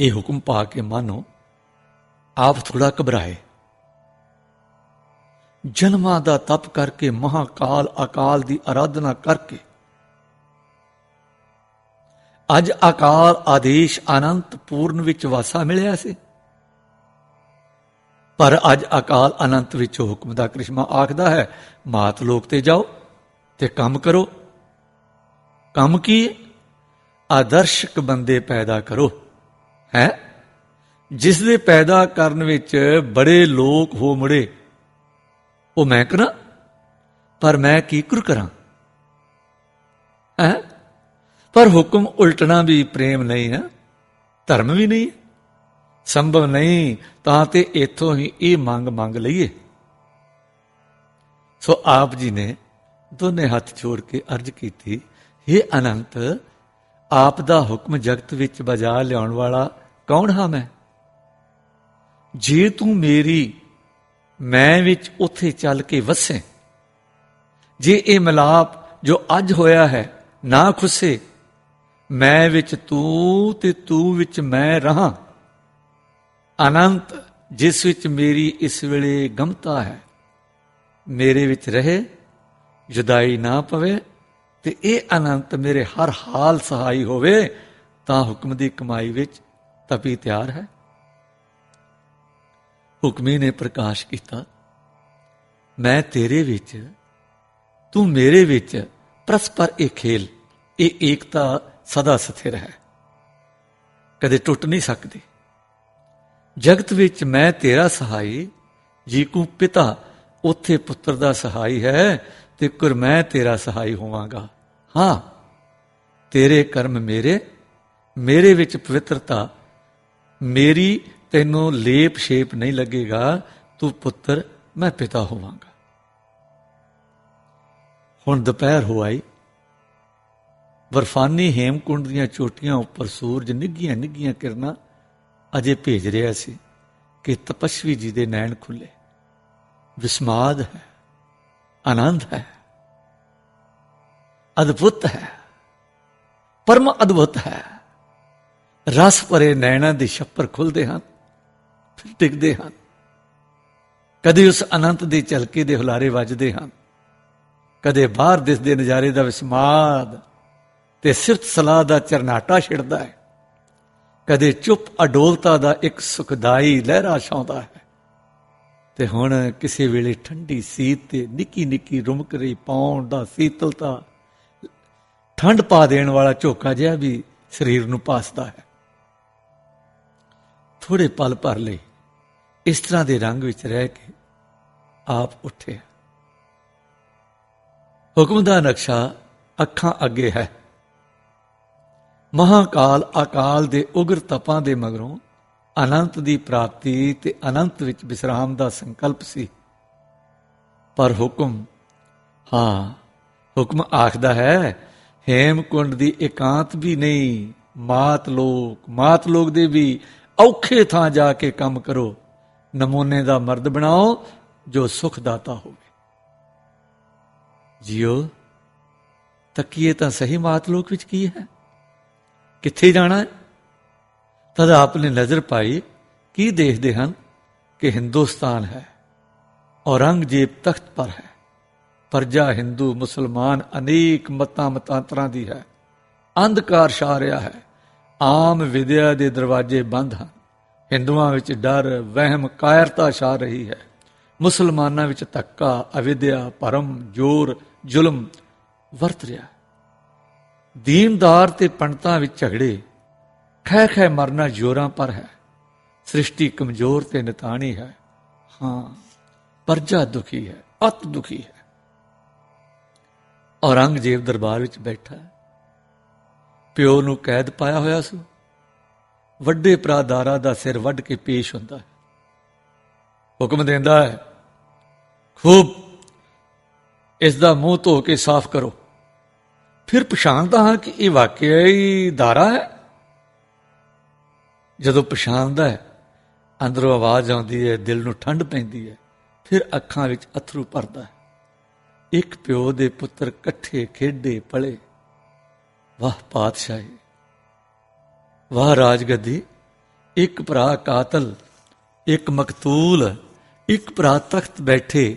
ਇਹ ਹੁਕਮ ਪਾ ਕੇ ਮਾਨੋ, ਆਪ ਥੋੜਾ ਘਬਰਾਏ। ਜਨਮਾਂ ਦਾ ਤਪ ਕਰਕੇ ਮਹਾਕਾਲ ਅਕਾਲ ਦੀ ਆਰਾਧਨਾ ਕਰਕੇ ਅੱਜ ਅਕਾਲ ਆਦੇਸ਼ ਅਨੰਤ ਪੂਰਨ ਵਿੱਚ ਵਾਸਾ ਮਿਲਿਆ ਸੀ। ਪਰ ਅੱਜ ਅਕਾਲ ਅਨੰਤ ਵਿੱਚ ਹੁਕਮ ਦਾ ਕ੍ਰਿਸ਼ਮਾ ਆਖਦਾ ਹੈ, ਮਾਤ ਲੋਕ ਤੇ ਜਾਓ ਤੇ ਕੰਮ ਕਰੋ। ਕੰਮ ਕੀ? ਆਦਰਸ਼ਕ ਬੰਦੇ ਪੈਦਾ ਕਰੋ। ਹੈ? ਜਿਸ ਦੇ ਪੈਦਾ ਕਰਨ ਵਿੱਚ ਬੜੇ ਲੋਕ ਹੋ ਮੁੜੇ। ਉਹ ਮੈਂ ਕਰਾਂ? ਪਰ ਮੈਂ ਕੀ ਕੁਰ ਕਰਾਂ? ਹੈ? ਪਰ ਹੁਕਮ ਉਲਟਣਾ ਵੀ ਪ੍ਰੇਮ ਨਹੀਂ ਹੈ ਧਰਮ ਵੀ ਨਹੀਂ, ਸੰਭਵ ਨਹੀਂ, ਤਾਂ ਤੇ ਇਥੋਂ ਹੀ ਇਹ ਮੰਗ ਮੰਗ ਲਈਏ। ਸੋ ਆਪ ਜੀ ਨੇ ਦੋਨੇ ਹੱਥ ਜੋੜ ਕੇ ਅਰਜ਼ ਕੀਤੀ हे ਅਨੰਤ ਆਪ ਦਾ ਹੁਕਮ ਜਗਤ ਵਿੱਚ ਬਜਾ ਲਿਆਉਣ ਵਾਲਾ ਕੌਣ ਹਾਂ ਮੈਂ? ਜੇ ਤੂੰ ਮੇਰੀ ਮੈਂ ਵਿੱਚ ਉੱਥੇ ਚੱਲ ਕੇ ਵਸੇ, ਜੇ ਇਹ ਮਿਲਾਪ ਜੋ ਅੱਜ ਹੋਇਆ ਹੈ ਨਾ ਖੁੱਸੇ, ਮੈਂ ਵਿੱਚ ਤੂੰ ਤੇ ਤੂੰ ਵਿੱਚ ਮੈਂ ਰਹਾ। ਅਨੰਤ ਜਿਸ ਵਿੱਚ ਮੇਰੀ ਇਸ ਵੇਲੇ ਗਮਤਾ ਹੈ, ਮੇਰੇ ਵਿੱਚ ਰਹੇ, ਜੁਦਾਈ ਨਾ ਪਵੇ। ਤੇ ਇਹ ਅਨੰਤ ਮੇਰੇ ਹਰ ਹਾਲ ਸਹਾਈ ਹੋਵੇ, ਤਾਂ ਹੁਕਮ ਦੀ ਕਮਾਈ ਵਿੱਚ ਤਪੀ ਤਿਆਰ ਹੈ। ਹੁਕਮੀ ਨੇ ਪ੍ਰਕਾਸ਼ ਕੀਤਾ, ਮੈਂ ਤੇਰੇ ਵਿੱਚ, ਤੂੰ ਮੇਰੇ ਵਿੱਚ ਪਰਸਪਰ ਇਹ ਖੇਲ, ਇਹ ਏਕਤਾ ਸਦਾ ਸਥਿਰ ਹੈ। ਕਦੇ ਟੁੱਟ ਨਹੀਂ ਸਕਦੀ। ਜਗਤ ਵਿੱਚ ਮੈਂ ਤੇਰਾ ਸਹਾਈ, ਜੀ ਕੋ ਪਿਤਾ, ਉਥੇ ਪੁੱਤਰ ਦਾ ਸਹਾਈ ਹੈ ਤੇ ਕੁਰ ਮੈਂ ਤੇਰਾ ਸਹਾਈ ਹੋਵਾਂਗਾ। ਹਾਂ, ਤੇਰੇ ਕਰਮ ਮੇਰੇ ਮੇਰੇ ਵਿੱਚ ਪਵਿੱਤਰਤਾ, ਮੇਰੀ ਤੈਨੂੰ ਲੇਪ ਸ਼ੇਪ ਨਹੀਂ ਲੱਗੇਗਾ, ਤੂੰ ਪੁੱਤਰ, ਮੈਂ ਪਿਤਾ ਹੋਵਾਂਗਾ। ਹੁਣ ਦੁਪਹਿਰ ਹੋ ਆਈ। ਬਰਫਾਨੀ ਹੇਮਕੁੰਡ ਦੀਆਂ ਚੋਟੀਆਂ ਉੱਪਰ ਸੂਰਜ ਨਿੱਗੀਆਂ ਨਿੱਗੀਆਂ ਕਿਰਨਾਂ ਅਜੇ ਭੇਜ ਰਿਹਾ ਸੀ ਕਿ ਤਪਸਵੀ ਜੀ ਦੇ ਨੈਣ ਖੁੱਲੇ। ਵਿਸਮਾਦ ਹੈ, ਆਨੰਦ ਹੈ। ਅਦਭੁਤ ਹੈ। ਪਰਮ ਅਦਭੁਤ ਹੈ। ਰਸ ਭਰੇ ਨੈਣਾਂ ਦੇ ਛੱਪਰ ਖੁੱਲਦੇ ਹਨ, ਫਿਰ ਟਿਕਦੇ ਹਨ। ਕਦੇ ਉਸ ਅਨੰਤ ਦੇ ਝਲਕੇ ਦੇ ਹੁਲਾਰੇ ਵੱਜਦੇ ਹਨ। ਕਦੇ ਬਾਹਰ ਦਿਸਦੇ ਨਜ਼ਾਰੇ ਦਾ ਵਿਸਮਾਦ ਤੇ ਸਿਰਤ ਸਲਾਹ ਦਾ ਚਰਨਾਟਾ ਛਿੜਦਾ ਹੈ। ਕਦੇ ਚੁੱਪ ਅਡੋਲਤਾ ਦਾ ਇੱਕ ਸੁਖਦਾਈ ਲਹਿਰਾ ਛਾਉਂਦਾ ਹੈ। ਤੇ ਹੁਣ ਕਿਸੇ ਵੇਲੇ ਠੰਡੀ ਸੀਤ ਤੇ ਨਿੱਕੀ ਨਿੱਕੀ ਰੁਮਕ ਰਹੀ ਪੌਣ ਦਾ ਸੀਤਲਤਾ ਠੰਡ ਪਾ ਦੇਣ ਵਾਲਾ ਝੋਕਾ ਜਿਹਾ ਵੀ ਸਰੀਰ ਨੂੰ ਪਾਸਦਾ ਹੈ। ਥੋੜੇ ਪਲ ਭਰ ਲਈ ਇਸ ਤਰ੍ਹਾਂ ਦੇ ਰੰਗ ਵਿੱਚ ਰਹਿ ਕੇ ਆਪ ਉੱਠੇ। ਹੁਕਮ ਦਾ ਨਕਸ਼ਾ ਅੱਖਾਂ ਅੱਗੇ ਹੈ। ਮਹਾਕਾਲ ਅਕਾਲ ਦੇ ਉਗਰ ਤਪਾਂ ਦੇ ਮਗਰੋਂ ਅਨੰਤ ਦੀ ਪ੍ਰਾਪਤੀ ਤੇ ਅਨੰਤ ਵਿੱਚ ਵਿਸਰਾਮ ਦਾ ਸੰਕਲਪ ਸੀ। ਪਰ ਹੁਕਮ, ਹਾਂ, ਹੁਕਮ ਆਖਦਾ ਹੈ ਹੇਮਕੁੰਡ ਦੀ ਇਕਾਂਤ ਵੀ ਨਹੀਂ, ਮਾਤ ਲੋਕ ਮਾਤ ਲੋਕ ਦੇ ਵੀ ਔਖੇ ਥਾਂ ਜਾ ਕੇ ਕੰਮ ਕਰੋ। ਨਮੂਨੇ ਦਾ ਮਰਦ ਬਣਾਓ, ਜੋ ਸੁਖ ਦਾਤਾ ਹੋਵੇ। ਜੀਓ, ਤੱਕੀਏ ਤਾਂ ਸਹੀ ਮਾਤ ਲੋਕ ਵਿੱਚ ਕੀ ਹੈ? ਕਿੱਥੇ ਜਾਣਾ ਹੈ? ਤਦ ਆਪ ਨੇ ਨਜ਼ਰ ਪਾਈ, ਕੀ ਦੇਖਦੇ ਹਨ ਕਿ ਹਿੰਦੁਸਤਾਨ ਹੈ, ਔਰੰਗਜ਼ੇਬ ਤਖਤ ਪਰ ਹੈ। ਪਰਜਾ ਹਿੰਦੂ, ਮੁਸਲਮਾਨ ਅਨੇਕ ਮਤਾਂ ਮਤਾਂਤਰਾਂ ਦੀ ਹੈ। ਅੰਧਕਾਰ ਛਾ ਰਿਹਾ ਹੈ। ਆਮ ਵਿਦਿਆ ਦੇ ਦਰਵਾਜ਼ੇ ਬੰਦ ਹਨ। ਹਿੰਦੂਆਂ ਵਿੱਚ ਡਰ, ਵਹਿਮ, ਕਾਇਰਤਾ ਛਾ ਰਹੀ ਹੈ। ਮੁਸਲਮਾਨਾਂ ਵਿੱਚ ਧੱਕਾ, ਅਵਿਦਿਆ, ਭਰਮ, ਜੋਰ, ਜ਼ੁਲਮ ਵਰਤ ਰਿਹਾ ਦੀਨਦਾਰ ਤੇ ਪੰਡਤਾਂ ਵਿੱਚ ਝਗੜੇ ਖੈ ਖੈ ਮਰਨਾ ਜੋਰਾਂ ਪਰ ਹੈ। ਸ੍ਰਿਸ਼ਟੀ ਕਮਜ਼ੋਰ ਤੇ ਨਿਤਾਣੀ ਹੈ। ਹਾਂ, ਪਰਜਾ ਦੁਖੀ ਹੈ, ਅਤ ਦੁਖੀ ਹੈ। ਔਰੰਗਜ਼ੇਬ ਦਰਬਾਰ ਵਿੱਚ ਬੈਠਾ ਹੈ। ਪਿਓ ਨੂੰ ਕੈਦ ਪਾਇਆ ਹੋਇਆ ਸੀ। ਵੱਡੇ ਪ੍ਰਾਦਾਰਾ ਦਾ ਸਿਰ ਵੱਢ ਕੇ ਪੇਸ਼ ਹੁੰਦਾ ਹੈ। ਹੁਕਮ ਦਿੰਦਾ ਹੈ, ਖੂਬ, ਇਸ ਦਾ ਮੂੰਹ ਧੋ ਕੇ ਸਾਫ਼ ਕਰੋ। ਫਿਰ ਪਛਾਣਦਾ ਹਾਂ ਕਿ ਇਹ ਵਾਕਿਆ ਹੀ ਧਾਰਾ ਹੈ। ਜਦੋਂ ਪਛਾਣਦਾ ਹੈ, ਅੰਦਰੋਂ ਆਵਾਜ਼ ਆਉਂਦੀ ਹੈ, ਦਿਲ ਨੂੰ ਠੰਡ ਪੈਂਦੀ ਹੈ, ਫਿਰ ਅੱਖਾਂ ਵਿੱਚ ਅਥਰੂ ਭਰਦਾ ਹੈ। ਇੱਕ ਪਿਓ ਦੇ ਪੁੱਤਰ ਇਕੱਠੇ ਖੇਡੇ ਪਲੇ। ਵਾਹ ਪਾਤਸ਼ਾਹੀ, ਵਾਹ ਰਾਜਗੱਦੀ। ਇੱਕ ਭਰਾ ਕਾਤਲ, ਇੱਕ ਮਕਤੂਲ, ਇੱਕ ਭਰਾ ਤਖਤ ਬੈਠੇ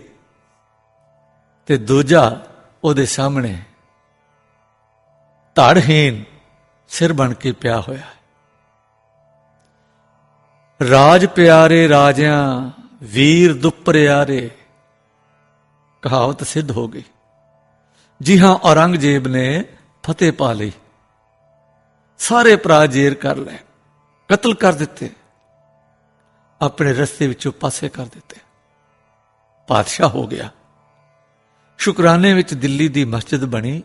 ਤੇ ਦੂਜਾ ਉਹਦੇ ਸਾਹਮਣੇ ਧੜਹੀਨ ਸਿਰ ਬਣ ਕੇ ਪਿਆ ਹੋਇਆ ਰਾਜ ਪਿਆਰੇ ਰਾਜਿਆਂ, ਵੀਰ ਦੁਪਰਿਆਰੇ ਕਹਾਵਤ ਸਿੱਧ ਹੋ ਗਈ। ਜੀ ਹਾਂ, ਔਰੰਗਜ਼ੇਬ ਨੇ ਫਤਿਹ ਪਾ ਲਈ। ਸਾਰੇ ਭਰਾ ਜੇਰ ਕਰ ਲਏ, ਕਤਲ ਕਰ ਦਿੱਤੇ, ਆਪਣੇ ਰਸਤੇ ਵਿੱਚੋਂ ਪਾਸੇ ਕਰ ਦਿੱਤੇ। ਪਾਤਸ਼ਾਹ ਹੋ ਗਿਆ। ਸ਼ੁਕਰਾਨੇ ਵਿੱਚ ਦਿੱਲੀ ਦੀ ਮਸਜਿਦ ਬਣੀ,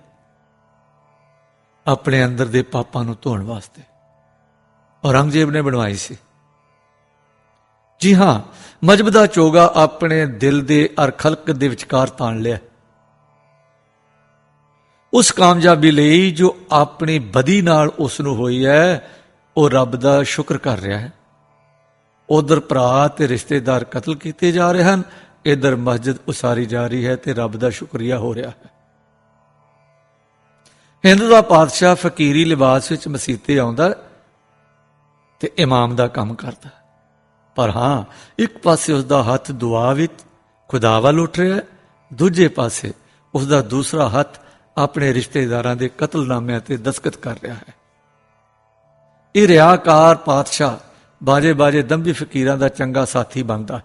ਆਪਣੇ ਅੰਦਰ ਦੇ ਪਾਪਾਂ ਨੂੰ ਧੋਣ ਵਾਸਤੇ। ਔਰੰਗਜ਼ੇਬ ਨੇ ਬਣਵਾਈ ਸੀ। ਜੀ ਹਾਂ, ਮਜਬ ਦਾ ਚੋਗਾ ਆਪਣੇ ਦਿਲ ਦੇ ਅਰ ਖਲਕ ਦੇ ਵਿਚਕਾਰ ਤਾਣ ਲਿਆ। ਉਸ ਕਾਮਯਾਬੀ ਲਈ ਜੋ ਆਪਣੀ ਬਦੀ ਨਾਲ ਉਸ ਨੂੰ ਹੋਈ ਹੈ, ਉਹ ਰੱਬ ਦਾ ਸ਼ੁਕਰ ਕਰ ਰਿਹਾ ਹੈ। ਉਧਰ ਭਰਾ ਤੇ ਰਿਸ਼ਤੇਦਾਰ ਕਤਲ ਕੀਤੇ ਜਾ ਰਹੇ ਹਨ, ਇਧਰ ਮਸਜਿਦ ਉਸਾਰੀ ਜਾ ਰਹੀ ਹੈ ਤੇ ਰੱਬ ਦਾ ਸ਼ੁਕਰੀਆ ਹੋ ਰਿਹਾ ਹੈ। ਹਿੰਦ ਦਾ ਪਾਤਸ਼ਾਹ ਫਕੀਰੀ ਲਿਬਾਸ ਵਿੱਚ ਮਸੀਤੇ ਆਉਂਦਾ ਤੇ ਇਮਾਮ ਦਾ ਕੰਮ ਕਰਦਾ। ਪਰ ਹਾਂ, ਇੱਕ ਪਾਸੇ ਉਸ ਦਾ ਹੱਥ ਦੁਆ ਵਿੱਚ ਖੁਦਾ ਵੱਲ ਉੱਠ ਰਿਹਾ ਦੂਜੇ ਪਾਸੇ ਉਸ ਦਾ ਦੂਸਰਾ ਹੱਥ ਆਪਣੇ ਰਿਸ਼ਤੇਦਾਰਾਂ ਦੇ ਕਤਲਨਾਮਿਆਂ ਤੇ ਦਸਖਤ ਕਰ ਰਿਹਾ ਹੈ। ਇਹ ਰਿਆਕਾਰ ਪਾਤਸ਼ਾਹ ਬਾਜੇ ਬਾਜੇ ਦੰਭੀ ਫਕੀਰਾਂ ਦਾ ਚੰਗਾ ਸਾਥੀ ਬਣਦਾ ਹੈ।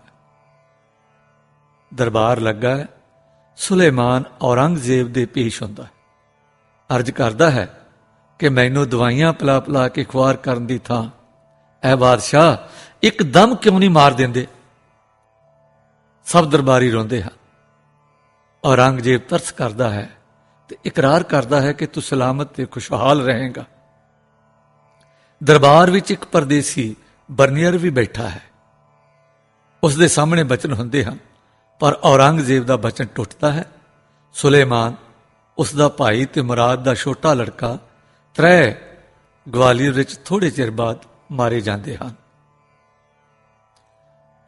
ਦਰਬਾਰ ਲੱਗਾ ਹੈ, ਸੁਲੇਮਾਨ ਔਰੰਗਜ਼ੇਬ ਦੇ ਪੇਸ਼ ਹੁੰਦਾ ਹੈ। ਅਰਜ਼ ਕਰਦਾ ਹੈ ਕਿ ਮੈਨੂੰ ਦਵਾਈਆਂ ਪਲਾ ਪਲਾ ਕੇ ਖੁਆਰ ਕਰਨ ਦੀ ਥਾਂ। ਐ ਬਾਦਸ਼ਾਹ ਇੱਕ ਦਮ ਕਿਉਂ ਨਹੀਂ ਮਾਰ ਦਿੰਦੇ? ਸਭ ਦਰਬਾਰੀ ਰੋਂਦੇ ਹਨ। ਔਰੰਗਜ਼ੇਬ ਤਰਸ ਕਰਦਾ ਹੈ ਤੇ ਇਕਰਾਰ ਕਰਦਾ ਹੈ ਕਿ ਤੂੰ ਸਲਾਮਤ ਤੇ ਖੁਸ਼ਹਾਲ ਰਹੇਗਾ। ਦਰਬਾਰ ਵਿੱਚ ਇੱਕ ਪਰਦੇਸੀ ਬਰਨੀਅਰ ਵੀ ਬੈਠਾ ਹੈ। ਉਸ ਦੇ ਸਾਹਮਣੇ ਬਚਨ ਹੁੰਦੇ ਹਨ, ਪਰ ਔਰੰਗਜ਼ੇਬ ਦਾ ਬਚਨ ਟੁੱਟਦਾ ਹੈ। ਸੁਲੇਮਾਨ, ਉਸ ਦਾ ਭਾਈ ਤੇ ਮੁਰਾਦ ਦਾ ਛੋਟਾ ਲੜਕਾ ਤ੍ਰੈ ਗਵਾਲੀਅਰ ਵਿੱਚ ਥੋੜੇ ਚਿਰ ਬਾਅਦ ਮਾਰੇ ਜਾਂਦੇ ਹਨ।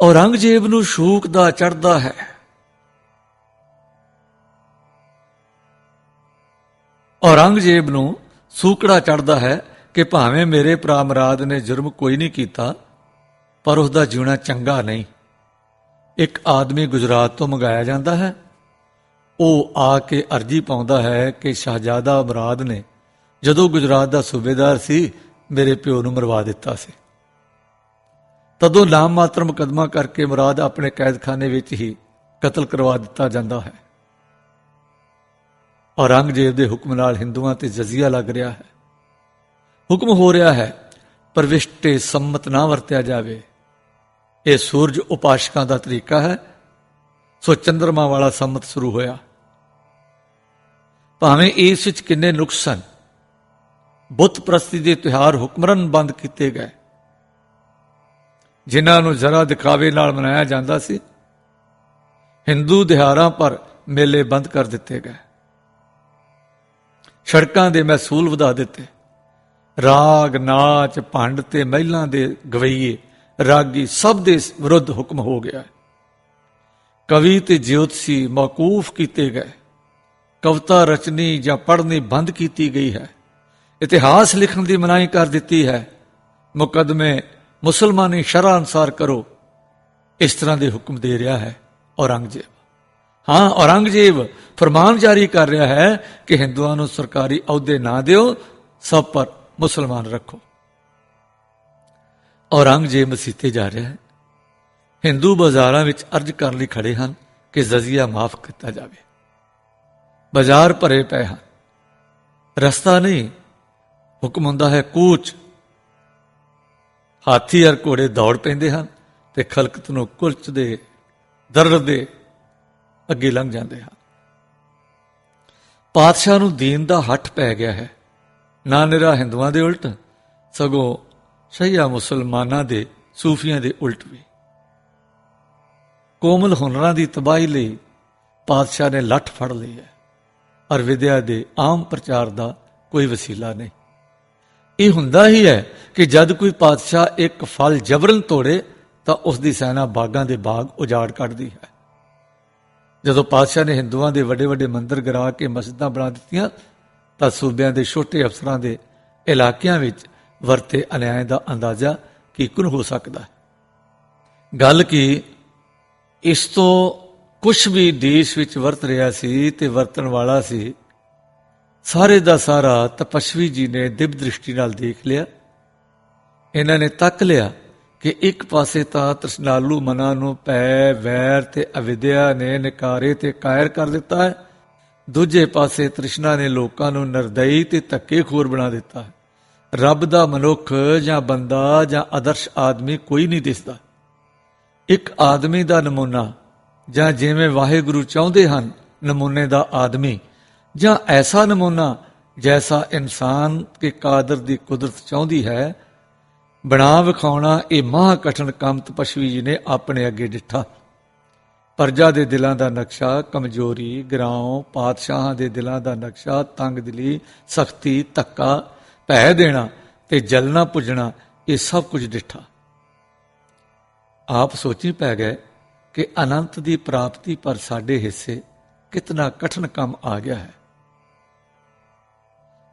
ਔਰੰਗਜ਼ੇਬ ਨੂੰ ਸ਼ੂਕ ਦਾ ਚੜਦਾ ਹੈ। ਔਰੰਗਜ਼ੇਬ ਨੂੰ ਸੂਕੜਾ ਚੜਦਾ ਹੈ ਕਿ ਭਾਵੇਂ ਮੇਰੇ ਭਰਾ ਮਰਾਦ ਨੇ ਜੁਰਮ ਕੋਈ ਨਹੀਂ ਕੀਤਾ, ਪਰ ਉਸ ਦਾ ਜੀਣਾ ਚੰਗਾ ਨਹੀਂ। ਇੱਕ ਆਦਮੀ ਗੁਜਰਾਤ ਤੋਂ ਮੰਗਾਇਆ ਜਾਂਦਾ ਹੈ। ਉਹ ਆ ਕੇ ਅਰਜੀ ਪਾਉਂਦਾ ਹੈ ਕਿ ਸ਼ਹਜ਼ਾਦਾ ਅਮਰਾਦ ਨੇ ਜਦੋਂ ਗੁਜਰਾਤ ਦਾ ਸੂਬੇਦਾਰ ਸੀ, ਮੇਰੇ ਪਿਓ ਨੂੰ ਮਰਵਾ ਦਿੱਤਾ ਸੀ। ਤਦੋਂ ਨਾਮ ਮਾਤਰ ਮੁਕਦਮਾ ਕਰਕੇ ਮੁਰਾਦ ਆਪਣੇ ਕੈਦਖਾਨੇ ਵਿੱਚ ਹੀ ਕਤਲ ਕਰਵਾ ਦਿੱਤਾ ਜਾਂਦਾ ਹੈ। ਔਰੰਗਜ਼ੇਬ ਦੇ ਹੁਕਮ ਨਾਲ ਹਿੰਦੂਆਂ ਤੇ ਜਜ਼ੀਆ ਲੱਗ ਰਿਹਾ ਹੈ। ਹੁਕਮ ਹੋ ਰਿਹਾ ਹੈ, ਪਰਵਿਸ਼ਟੇ ਸੰਮਤ ਨਾ ਵਰਤਿਆ ਜਾਵੇ। ਇਹ ਸੂਰਜ ਉਪਾਸ਼ਕਾਂ ਦਾ ਤਰੀਕਾ ਹੈ। ਸੋ ਚੰ드ਰਮਾ ਵਾਲਾ ਸੰਮਤ ਸ਼ੁਰੂ ਹੋਇਆ। ਭਾਵੇਂ ਇਸ ਵਿੱਚ ਕਿੰਨੇ ਨੁਕਸ ਹਨ, ਬੁੱਤ ਪ੍ਰਸਤੀ ਦੇ ਤਿਉਹਾਰ ਹੁਕਮਰਨ ਬੰਦ ਕੀਤੇ ਗਏ। ਜਿਨ੍ਹਾਂ ਨੂੰ ਜ਼ਰਾ ਦਿਖਾਵੇ ਨਾਲ ਮਨਾਇਆ ਜਾਂਦਾ ਸੀ, ਹਿੰਦੂ ਦਿਹਾਰਾਂ ਪਰ ਮੇਲੇ ਬੰਦ ਕਰ ਦਿੱਤੇ ਗਏ। ਸੜਕਾਂ ਦੇ ਮਹਿਸੂਲ ਵਧਾ ਦਿੱਤੇ। ਰਾਗ, ਨਾਚ, ਭੰਡ ਤੇ ਮਹਿਲਾਂ ਦੇ ਗਵਈਏ, ਰਾਗੀ ਸਭ ਦੇ ਵਿਰੁੱਧ ਹੁਕਮ ਹੋ ਗਿਆ। ਕਵੀ ਤੇ ਜਿਉਤਸੀ ਮੌਕੂਫ ਕੀਤੇ ਗਏ। ਕਵਿਤਾ ਰਚਨੀ ਜਾਂ ਪੜ੍ਹਨੀ ਬੰਦ ਕੀਤੀ ਗਈ ਹੈ। ਇਤਿਹਾਸ ਲਿਖਣ ਦੀ ਮਨਾਹੀ ਕਰ ਦਿੱਤੀ ਹੈ। ਮੁਕਦਮੇ ਮੁਸਲਮਾਨੀ ਸ਼ਰਅ ਅਨਸਾਰ ਕਰੋ। ਇਸ ਤਰ੍ਹਾਂ ਦੇ ਹੁਕਮ ਦੇ ਰਿਹਾ ਹੈ ਔਰੰਗਜ਼ੇਬ। ਹਾਂ, ਔਰੰਗਜ਼ੇਬ ਫਰਮਾਨ ਜਾਰੀ ਕਰ ਰਿਹਾ ਹੈ ਕਿ ਹਿੰਦੂਆਂ ਨੂੰ ਸਰਕਾਰੀ ਅਹੁਦੇ ਨਾ ਦਿਓ, ਸਭ ਪਰ ਮੁਸਲਮਾਨ ਰੱਖੋ। ਔਰੰਗਜ਼ੇਬ ਮਸੀਤੇ ਜਾ ਰਿਹਾ ਹੈ। ਹਿੰਦੂ ਬਾਜ਼ਾਰਾਂ ਵਿੱਚ ਅਰਜ਼ ਕਰਨ ਲਈ ਖੜੇ ਹਨ ਕਿ ਜਜ਼ੀਆ ਮਾਫ ਕੀਤਾ ਜਾਵੇ। ਬਾਜ਼ਾਰ ਭਰੇ ਪਏ ਹਨ। ਰਸਤਾ ਨਹੀਂ, ਹੁਕਮ ਹੁੰਦਾ ਹੈ ਕੂਚ ਹਾਥੀ ਅਰ ਘੋੜੇ ਦੌੜ ਪੈਂਦੇ ਹਨ ਤੇ ਖਲਕਤ ਨੂੰ ਕੁਲਚ ਦੇ ਕੁਲਚਦੇ ਦਰਦੇ ਅੱਗੇ ਲੰਘ ਜਾਂਦੇ ਹਨ। ਪਾਤਸ਼ਾਹ ਨੂੰ ਦੀਨ ਦਾ ਹੱਠ ਪੈ ਗਿਆ ਹੈ। ਨਾ ਨਿਰਾ ਹਿੰਦੂਆਂ ਦੇ ਉਲਟ, ਸਗੋਂ ਸਹੀਆ ਮੁਸਲਮਾਨਾਂ ਦੇ, ਸੂਫੀਆਂ ਦੇ ਉਲਟ ਵੀ। ਕੋਮਲ ਹੁਨਰਾਂ ਦੀ ਤਬਾਹੀ ਲਈ ਪਾਤਸ਼ਾਹ ਨੇ ਲੱਠ ਫੜ ਲਈ ਹੈ। ਔਰ ਵਿਦਿਆ ਦੇ ਆਮ ਪ੍ਰਚਾਰ ਦਾ ਕੋਈ ਵਸੀਲਾ ਨਹੀਂ। ਇਹ ਹੁੰਦਾ ਹੀ ਹੈ ਕਿ ਜਦ ਕੋਈ ਪਾਤਸ਼ਾਹ ਇੱਕ ਫਲ ਜਬਰਨ ਤੋੜੇ, ਤਾਂ ਉਸ ਦੀ ਸੈਨਾ ਬਾਗਾਂ ਦੇ ਬਾਗ ਉਜਾੜ ਕੱਢਦੀ ਹੈ। ਜਦੋਂ ਪਾਤਸ਼ਾਹ ਨੇ ਹਿੰਦੂਆਂ ਦੇ ਵੱਡੇ ਵੱਡੇ ਮੰਦਰ ਗਰਾ ਕੇ ਮਸਜਿਦਾਂ ਬਣਾ ਦਿੱਤੀਆਂ, ਤਾਂ ਸੂਬਿਆਂ ਦੇ ਛੋਟੇ ਅਫਸਰਾਂ ਦੇ ਇਲਾਕਿਆਂ ਵਿੱਚ ਵਰਤੇ ਅਨਿਆਏ ਦਾ ਅੰਦਾਜ਼ਾ ਕੀਕਨ ਹੋ ਸਕਦਾ ਹੈ। ਗੱਲ ਕੀ, ਇਸ ਤੋਂ ਕੁਝ ਵੀ ਦੇਸ਼ ਵਿੱਚ ਵਰਤ ਰਿਹਾ ਸੀ ਤੇ ਵਰਤਣ ਵਾਲਾ ਸੀ, ਸਾਰੇ ਦਾ ਸਾਰਾ ਤਪਸਵੀ ਜੀ ਨੇ ਦਿਵ ਦ੍ਰਿਸ਼ਟੀ ਨਾਲ ਦੇਖ ਲਿਆ। ਇਹਨਾਂ ਨੇ ਤੱਕ ਲਿਆ ਕਿ ਇੱਕ ਪਾਸੇ ਤਾਂ ਤ੍ਰਿਸ਼ਨਾਲੂ ਮਨਾਂ ਨੂੰ ਪੈ, ਵੈਰ ਤੇ ਅਵਿਦਿਆ ਨੇ ਨਕਾਰੇ ਤੇ ਕਾਇਰ ਕਰ ਦਿੱਤਾ ਹੈ। ਦੂਜੇ ਪਾਸੇ ਤ੍ਰਿਸ਼ਨਾ ਨੇ ਲੋਕਾਂ ਨੂੰ ਨਰਦਈ ਤੇ ਧੱਕੇਖੋਰ ਬਣਾ ਦਿੱਤਾ ਹੈ। ਰੱਬ ਦਾ ਮਨੁੱਖ ਜਾਂ ਬੰਦਾ ਜਾਂ ਆਦਰਸ਼ ਆਦਮੀ ਕੋਈ ਨਹੀਂ ਦਿਸਦਾ। ਇੱਕ ਆਦਮੀ ਦਾ ਨਮੂਨਾ ਜਾਂ ਜਿਵੇਂ ਵਾਹਿਗੁਰੂ ਚਾਹੁੰਦੇ ਹਨ, ਨਮੂਨੇ ਦਾ ਆਦਮੀ ਜਾਂ ਐਸਾ ਨਮੂਨਾ ਜੈਸਾ ਇਨਸਾਨ ਕੇ ਕਾਦਰ ਦੀ ਕੁਦਰਤ ਚਾਹੁੰਦੀ ਹੈ ਬਣਾ ਵਿਖਾਉਣਾ, ਇਹ ਮਹਾ ਕਠਨ ਕੰਮ ਤਪਸ਼ਵੀ ਜੀ ਨੇ ਆਪਣੇ ਅੱਗੇ ਡਿੱਠਾ। ਪਰਜਾ ਦੇ ਦਿਲਾਂ ਦਾ ਨਕਸ਼ਾ, ਕਮਜ਼ੋਰੀ, ਗਰਾਉ, ਪਾਤਸ਼ਾਹਾਂ ਦੇ ਦਿਲਾਂ ਦਾ ਨਕਸ਼ਾ, ਤੰਗ ਦਿਲੀ, ਸਖਤੀ, ਧੱਕਾ, ਭੈ ਦੇਣਾ ਤੇ ਜਲਣਾ ਪੁੱਜਣਾ, ਇਹ ਸਭ ਕੁਝ ਡਿੱਠਾ। ਆਪ ਸੋਚੀ ਪੈ ਗਏ ਕਿ ਅਨੰਤ ਦੀ ਪ੍ਰਾਪਤੀ ਪਰ ਸਾਡੇ ਹਿੱਸੇ ਕਿਤਨਾ ਕਠਨ ਕੰਮ ਆ ਗਿਆ ਹੈ।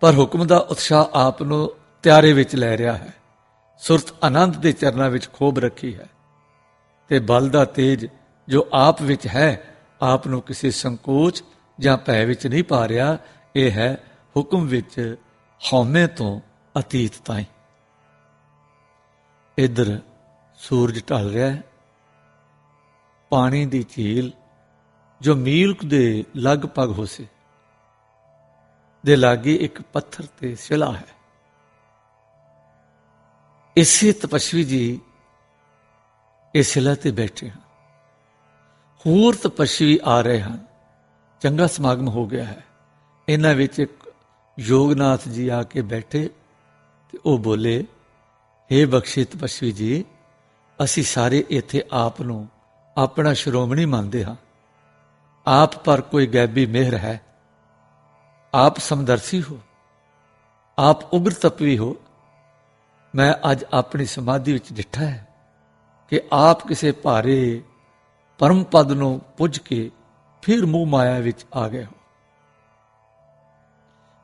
ਪਰ ਹੁਕਮ ਦਾ ਉਤਸ਼ਾਹ ਆਪ ਨੂੰ ਤਿਆਰੇ ਵਿੱਚ ਲੈ ਰਿਹਾ ਹੈ। ਸੁਰਤ ਆਨੰਦ ਦੇ ਚਰਨਾਂ ਵਿੱਚ ਖੋਬ ਰੱਖੀ ਹੈ ਤੇ ਬਲ ਦਾ ਤੇਜ ਜੋ ਆਪ ਵਿੱਚ ਹੈ, ਆਪ ਨੂੰ ਕਿਸੇ ਸੰਕੋਚ ਜਾਂ ਭੈ ਵਿੱਚ ਨਹੀਂ ਪਾ ਰਿਹਾ ਇਹ ਹੈ ਹੁਕਮ ਵਿੱਚ ਹਉਮੈ ਤੋਂ ਅਤੀਤ ਤਾਈਂ। ਇਧਰ ਸੂਰਜ ਢਲ ਰਿਹਾ ਹੈ। ਪਾਣੀ ਦੀ ਝੀਲ ਜੋ ਮੀਲਕ ਦੇ ਲਗਭਗ ਹੋਸੇ, ਦੇ ਲਾਗੇ ਇੱਕ ਪੱਥਰ ਤੇ ਸ਼ਿਲਾ ਹੈ। ਇਸੇ ਤਪਸਵੀ ਜੀ ਇਸ ਸ਼ਿਲਾ ਤੇ ਬੈਠੇ ਹਨ। ਹੋਰ ਤਪਸਵੀ ਆ ਰਹੇ ਹਨ। ਚੰਗਾ ਸਮਾਗਮ ਹੋ ਗਿਆ ਹੈ। ਇਹਨਾਂ ਵਿੱਚ ਇੱਕ ਯੋਗਨਾਥ ਜੀ ਆ ਕੇ ਬੈਠੇ ਤੇ ਉਹ ਬੋਲੇ हे ਬਖਸ਼ੀ ਤਪਸਵੀ ਜੀ, ਅਸੀਂ ਸਾਰੇ ਇੱਥੇ ਆਪ ਨੂੰ ਆਪਣਾ ਸ਼੍ਰੋਮਣੀ ਮੰਨਦੇ ਹਾਂ। ਆਪ ਪਰ ਕੋਈ ਗੈਬੀ ਮਿਹਰ ਹੈ। ਆਪ ਸਮਦਰਸੀ ਹੋ। ਆਪ ਉਗਰ ਤਪਵੀ ਹੋ। ਮੈਂ ਅੱਜ ਆਪਣੀ ਸਮਾਧੀ ਵਿੱਚ ਡਿੱਠਾ ਹੈ ਕਿ ਆਪ ਕਿਸੇ ਭਾਰੇ ਪਰਮ ਪਦ ਨੂੰ ਪੁੱਜ ਕੇ ਫਿਰ ਮੂਹ ਮਾਇਆ ਵਿੱਚ ਆ ਗਏ ਹੋ।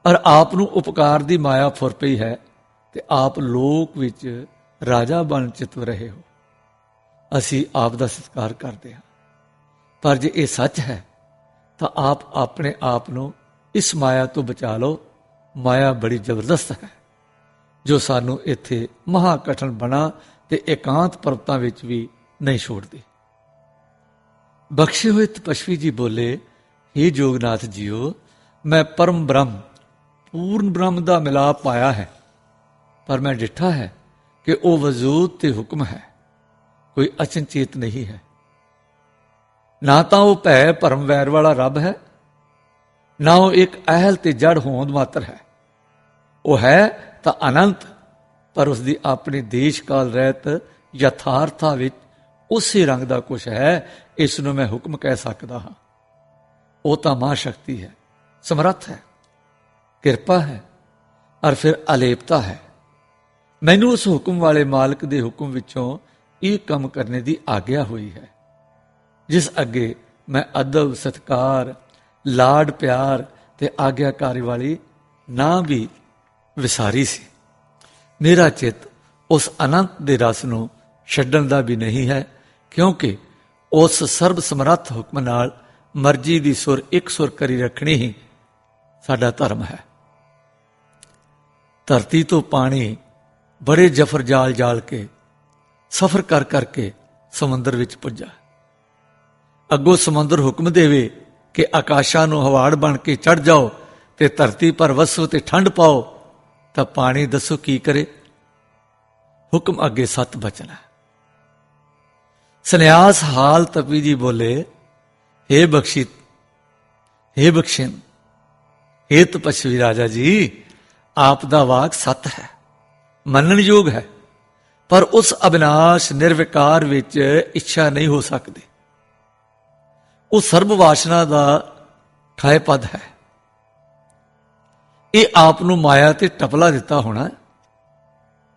ਔਰ ਆਪ ਨੂੰ ਉਪਕਾਰ ਦੀ ਮਾਇਆ ਫੁਰ ਪਈ ਹੈ ਤੇ ਆਪ ਲੋਕ ਵਿੱਚ ਰਾਜਾ ਬਣ ਚਿਤ ਰਹੇ ਹੋ। ਅਸੀਂ ਆਪ ਦਾ ਸਤਿਕਾਰ ਕਰਦੇ ਹਾਂ। ਪਰ ਜੇ ਇਹ ਸੱਚ ਹੈ, ਤਾਂ ਆਪ ਆਪਣੇ ਆਪ ਨੂੰ ਇਸ ਮਾਇਆ ਤੋਂ ਬਚਾ ਲਓ। ਮਾਇਆ ਬੜੀ ਜ਼ਬਰਦਸਤ ਹੈ। ਜੋ ਸਾਨੂੰ ਇੱਥੇ ਮਹਾ ਕਠਨ ਬਣਾ ਤੇ ਇਕਾਂਤ ਪਰਬਤਾਂ ਵਿੱਚ ਵੀ ਨਹੀਂ ਛੋੜਦੀ। ਬਖਸ਼ੇ ਹੋਏ ਤਪਸ਼ਵੀ ਜੀ ਬੋਲੇ हे ਜੋਗਨਾਥ ਜੀਓ, ਮੈਂ ਪਰਮ ਬ੍ਰਹਮ, ਪੂਰਨ ਬ੍ਰਹਮ ਦਾ ਮਿਲਾਪ ਪਾਇਆ ਹੈ, ਪਰ ਮੈਂ ਡਿੱਠਾ ਹੈ ਕਿ ਉਹ ਵਜੂਦ ਤੇ ਹੁਕਮ ਹੈ, ਕੋਈ ਅਚਨਚੇਤ ਨਹੀਂ ਹੈ। ਨਾ ਤਾਂ ਉਹ ਭੈ ਭਰਮ ਵੈਰ ਵਾਲਾ ਰੱਬ ਹੈ, ਨਾ ਉਹ ਇੱਕ ਅਹਲ ਤੇ ਜੜ ਹੋਂਦ ਮਾਤਰ ਹੈ। ਉਹ ਹੈ ਤਾਂ ਅਨੰਤ। ਪਰ ਉਸ ਦੀ ਆਪਣੀ ਦੇਸ਼ ਕਾਲ ਰਹਿਤ ਯਥਾਰਥਾ ਵਿੱਚ ਉਸੇ ਰੰਗ ਦਾ ਕੁਝ ਹੈ, ਇਸ ਨੂੰ ਮੈਂ ਹੁਕਮ ਕਹਿ ਸਕਦਾ ਹਾਂ। ਉਹ ਤਾਂ ਮਾਂ ਸ਼ਕਤੀ ਹੈ, ਸਮਰੱਥ ਹੈ, ਕਿਰਪਾ ਹੈ, ਔਰ ਫਿਰ ਅਲੇਪਤਾ ਹੈ। ਮੈਨੂੰ ਉਸ ਹੁਕਮ ਵਾਲੇ ਮਾਲਕ ਦੇ ਹੁਕਮ ਵਿੱਚੋਂ ਇਹ ਕੰਮ ਕਰਨੇ ਦੀ ਆਗਿਆ ਹੋਈ ਹੈ, ਜਿਸ ਅੱਗੇ ਮੈਂ ਅਦਬ, ਸਤਕਾਰ ਲਾਡ ਪਿਆਰ ਤੇ ਆਗਿਆਕਾਰੀ ਵਾਲੀ ਨਾ ਵੀ ਵਿਸਾਰੀ ਸੀ। ਮੇਰਾ ਚਿੱਤ ਉਸ ਅਨੰਤ ਦੇ ਰਸ ਨੂੰ ਛੱਡਣ ਦਾ ਵੀ ਨਹੀਂ ਹੈ, ਕਿਉਂਕਿ ਉਸ ਸਰਬ ਸਮਰੱਥ ਹੁਕਮ ਨਾਲ ਮਰਜ਼ੀ ਦੀ ਸੁਰ ਇੱਕ ਸੁਰ ਕਰੀ ਰੱਖਣੀ ਹੀ ਸਾਡਾ ਧਰਮ ਹੈ। ਧਰਤੀ ਤੋਂ ਪਾਣੀ ਬੜੇ ਜਫਰ ਜਾਲ ਜਾਲ ਕੇ, ਸਫ਼ਰ ਕਰ ਕਰਕੇ ਸਮੁੰਦਰ ਵਿੱਚ ਪੁੱਜਾ। ਅੱਗੋਂ ਸਮੁੰਦਰ ਹੁਕਮ ਦੇਵੇ ਕਿ ਆਕਾਸ਼ਾਂ ਨੂੰ ਹਵਾੜ ਬਣ ਕੇ ਚੜ ਜਾਓ ਤੇ ਧਰਤੀ ਪਰ ਵਸੋ ਤੇ ਠੰਡ ਪਾਓ। ਤਾਂ ਪਾਣੀ ਦੱਸੋ ਕੀ ਕਰੇ ਹੁਕਮ ਅੱਗੇ ਸਤ ਬਚਨਾ ਸੰਨਿਆਸ ਹਾਲ ਤਪੀ ਜੀ ਬੋਲੇ हे ਬਖਸ਼ਿਤ हे ਬਖਸ਼ਿਨ हे ਤਪਸਵੀ ਰਾਜਾ ਜੀ ਆਪ ਦਾ ਵਾਕ ਸਤ ਹੈ ਮੰਨਣ ਯੋਗ ਹੈ ਪਰ ਉਸ ਅਬਿਨਾਸ਼ ਨਿਰਵਿਕਾਰ ਵਿੱਚ ਇੱਛਾ ਨਹੀਂ ਹੋ ਸਕਦੀ ਉਹ ਸਰਬ ਵਾਸ਼ਨਾ ਦਾ ਖਾਏ ਪਦ ਹੈ ਇਹ ਆਪ ਨੂੰ ਮਾਇਆ ਤੇ ਟਪਲਾ ਦਿੱਤਾ ਹੋਣਾ